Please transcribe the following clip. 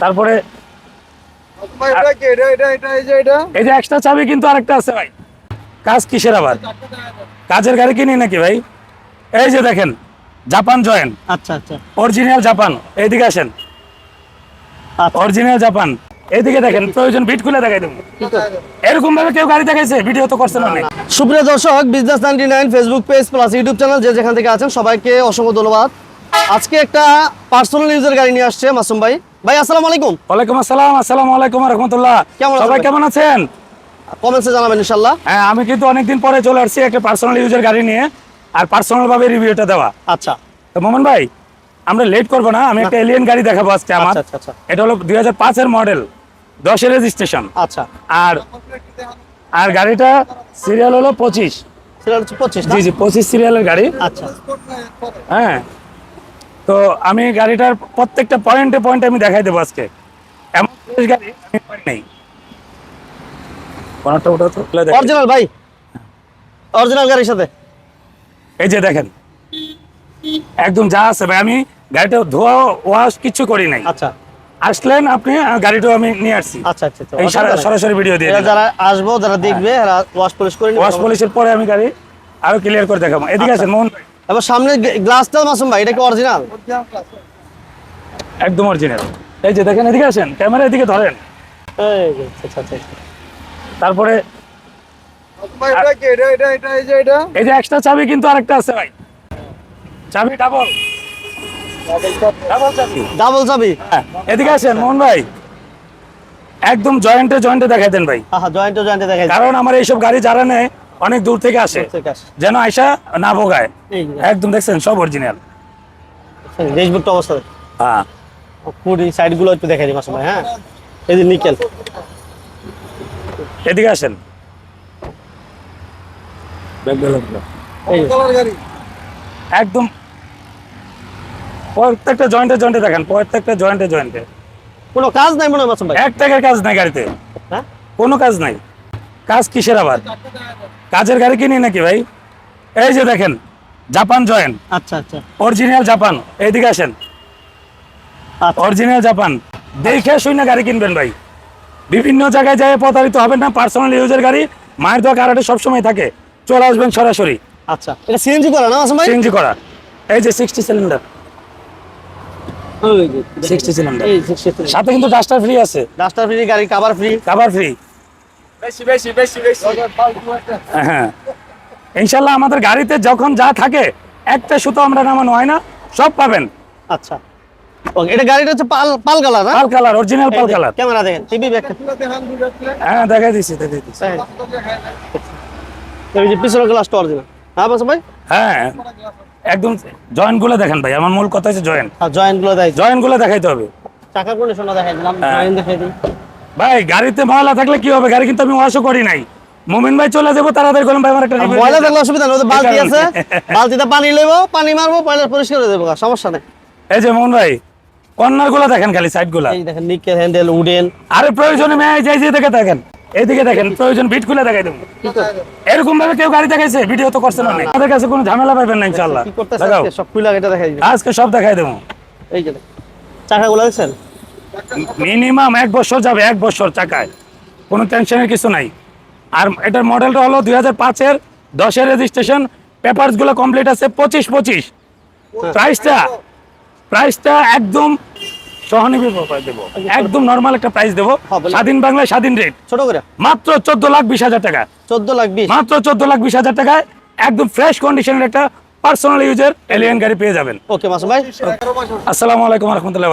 তারপরে এই যে এটা? এক্সট্রা চাবি কিন্তু আরেকটা আছে ভাই। কাজ কিসের আবার? কাজের গাড়ি কিনি নাকি ভাই? এই যে দেখেন জাপান জয়েন। আচ্ছা আচ্ছা। অরিজিনাল জাপান এইদিকে আসেন। আচ্ছা। অরিজিনাল জাপান এইদিকে দেখেন প্রয়োজন বিট খুলে দেখাই দেবো। এরকম ভাবে কেউ গাড়ি দেখাইছে? ভিডিও তো করছে না অনেক। সুপ্রিয় দর্শক business ninety nine Facebook page plus YouTube channel যে যেখান থেকে আছেন সবাইকে অসংখ্য ধন্যবাদ। আজকে একটা পার্সোনাল ইউজের গাড়ি নিয়ে আসছে মাসুম ভাই। ভাই আসসালামু আলাইকুম। ওয়ালাইকুম আসসালাম আসসালামু আলাইকুম রহমতুল্লাহ। কেমন সবাই কেমন আছেন? কমেন্টসে জানাবেন ইনশাল্লাহ হ্যাঁ আমি কিন্তু অনেকদিন পরে চলে আসছি একটা পার্সোনাল ইউজের গাড়ি নিয়ে আর পার্সোনাল ভাবে রিভিউটা দেওয়া। আচ্ছা। তো মোহন ভাই আমরা লেট করব না আমি একটা এলিয়েন গাড়ি দেখাবো আজকে আমার। আচ্ছা আচ্ছা আচ্ছা। এটা হলো দুই হাজার পাঁচের মডেল দশের রেজিস্ট্রেশন আচ্ছা। আর আর গাড়িটা সিরিয়াল হলো পঁচিশ। সেটা হচ্ছে পঁচিশ না? জি জি পঁচিশ সিরিয়ালের গাড়ি। আচ্ছা। হ্যাঁ। তো আমি গাড়িটার প্রত্যেকটা পয়েন্টে পয়েন্টে আমি দেখাই দেবো আজকে। এমন গাড়ি আমি পাই নাই। কোনটা ওটা তো অরিজিনাল ভাই। অরিজিনাল গাড়ির সাথে। এই যে দেখেন। একদম যা আছে ভাই আমি গাড়িটা ধোয়া ওয়াশ কিছু করি নাই। আচ্ছা। আসলেন আপনি আর গাড়িটাও আমি নিয়ে আসছি। আচ্ছা আচ্ছা আচ্ছা। এই সরাসরি ভিডিও দিয়ে যারা আসব যারা দেখবে ওয়াশ পলিশ করে ওয়াশ পলিশের পরে আমি গাড়ি আরও ক্লিয়ার করে দেখাবো। এদিকে আচ্ছা। আছেন মোহন ভাই। এবার সামনে গ্লাসটা মাসুম ভাই এটা কি অরিজিনাল একদম অরিজিনাল এই যে দেখেন এদিকে আসেন ক্যামেরা এদিকে ধরেন। এই যে, আচ্ছা আচ্ছা আচ্ছা। তারপরে এই যে এটা? এই যে এক্সট্রা চাবি কিন্তু আরেকটা আছে ভাই। চাবি ডাবল ডাবল চাবি। ডাবল চাবি। হ্যাঁ, এদিকে আসেন মোহন ভাই। একদম জয়েন্টে জয়েন্টে দেখাই দেন ভাই। হ্যাঁ জয়েন্টে জয়েন্টে দেখা কারণ আমার এইসব গাড়ি যারা নেয় অনেক দূর থেকে আসে। যেন আইসা না ভোগায়। একদম দেখছেন সব অরিজিনাল ড্যাশবোর্ডটা অবস্থা হ্যাঁ। পুরি সাইডগুলো একটু দেখাই দিই মাসুম হ্যাঁ? এই যে নিকেল। এদিকে আসেন। এই যে, কালার গাড়ি একদম প্রত্যেকটা জয়েন্টে জয়েন্টে দেখেন প্রত্যেকটা জয়েন্টে জয়েন্টে কোনো কাজ নাই মনে হয় মাসুম ভাই? এক টাকার কাজ নাই গাড়িতে। হ্যাঁ? কোনো কাজ নাই। কাজ কিসের আবার? কাজের গাড়ি কিনি নাকি ভাই? এই যে দেখেন জাপান জয়েন। আচ্ছা আচ্ছা। অরিজিনাল জাপান এইদিকে আসেন। আচ্ছা। অরিজিনাল জাপান দেখে শুনে গাড়ি কিনবেন ভাই। বিভিন্ন জায়গায় যায় প্রতারিত হবেন না পার্সোনাল ইউজের গাড়ি মায়ের দোয়া কারাটে সবসময় থাকে। চলে আসবেন সরাসরি। আচ্ছা এটা সিএনজি করা না ভাই? সিএনজি করা। এই যে সিক্সটি সিলিন্ডার সিক্সটি সিলিন্ডার এই 63 সাথে কিন্তু ডাস্টার ফ্রি আছে। ডাস্টার ফ্রি গাড়ি কভার ফ্রি কাভার ফ্রি হ্যাঁ। ইনশাল্লাহ আমাদের গাড়িতে যখন যা থাকে একটা সুতো আমরা নামানো হয় না সব পাবেন। আচ্ছা। এটা গাড়িটা হচ্ছে pearl pearl colour pearl colour original pearl colour. Camera দেখেন টিভি ব্যাক হ্যাঁ দেখাই দিচ্ছি দেখাই দিচ্ছি এই যে পিছনের গ্লাসটা অরিজিনাল হ্যাঁ মাসুম ভাই? হ্যাঁ। একদম জয়েন্টগুলো দেখেন ভাই আমার মূল কথা হচ্ছে জয়েন্ট। আর জয়েন্টগুলো জয়েন্টগুলো দেখাইতে হবে। চাকার কন্ডিশনটা দেখাই দিলাম হ্যাঁ। জয়েন্ট দেখাই দিই ভাই গাড়িতে ময়লা থাকলে কি হবে? গাড়ি কিন্তু আমি ওয়াশও করি নাই। মুমিন ভাই চলে যাব তাড়াতাড়ি করলাম ভাই আমার একটা ময়লা থাকলে অসুবিধা নেই বালতি এই আছে। বালতিতে পানি লেবো পানি মারবো পয়লা পরিষ্কার করে দেবো সমস্যা নেই। এই যে মোহন ভাই কর্নারগুলো দেখেন খালি সাইডগুলা এই দেখেন নিকেল হ্যান্ডেল উডেন। আরে প্রয়োজনে মেয়ে যাই যে দেখে দেখেন এইদিকে দেখেন প্রয়োজন বিট খুলে দেখাই দেবো। এরকম ভাবে কেউ গাড়ি দেখাইছে ভিডিও তো করছে না। আমাদের কাছে কোনো ঝামেলা পাবেন না আজকে? সব খুলে দেখাই আজকে সব দেখাই দেবো। এই যে। চাকাগুলো দেখছেন? মিনিমাম এক বছর যাবে এক বছর চাকায়। কোনো টেনশনের কিছু নাই। আর এটার মডেলটা হলো দুই হাজার পাঁচের দশের রেজিস্ট্রেশন পেপারসগুলো কমপ্লিট আছে পঁচিশ পঁচিশ। প্রাইসটা প্রাইসটা একদম সহনীয় দেবো। একদম নর্মাল একটা প্রাইস দেবো। স্বাধীন বাংলায় স্বাধীন রেট ছোট করে। মাত্র চোদ্দ লাখ বিশ হাজার টাকা। চোদ্দ লাখ বিশ। মাত্র চোদ্দ লাখ বিশ হাজার টাকায় একদম ফ্রেশ কন্ডিশনের একটা পার্সোনাল ইউজের এলিয়ান গাড়ি পেয়ে যাবেন। ওকে মাসুম ভাই। আসসালামু আলাইকুম রহমতুল্লাহ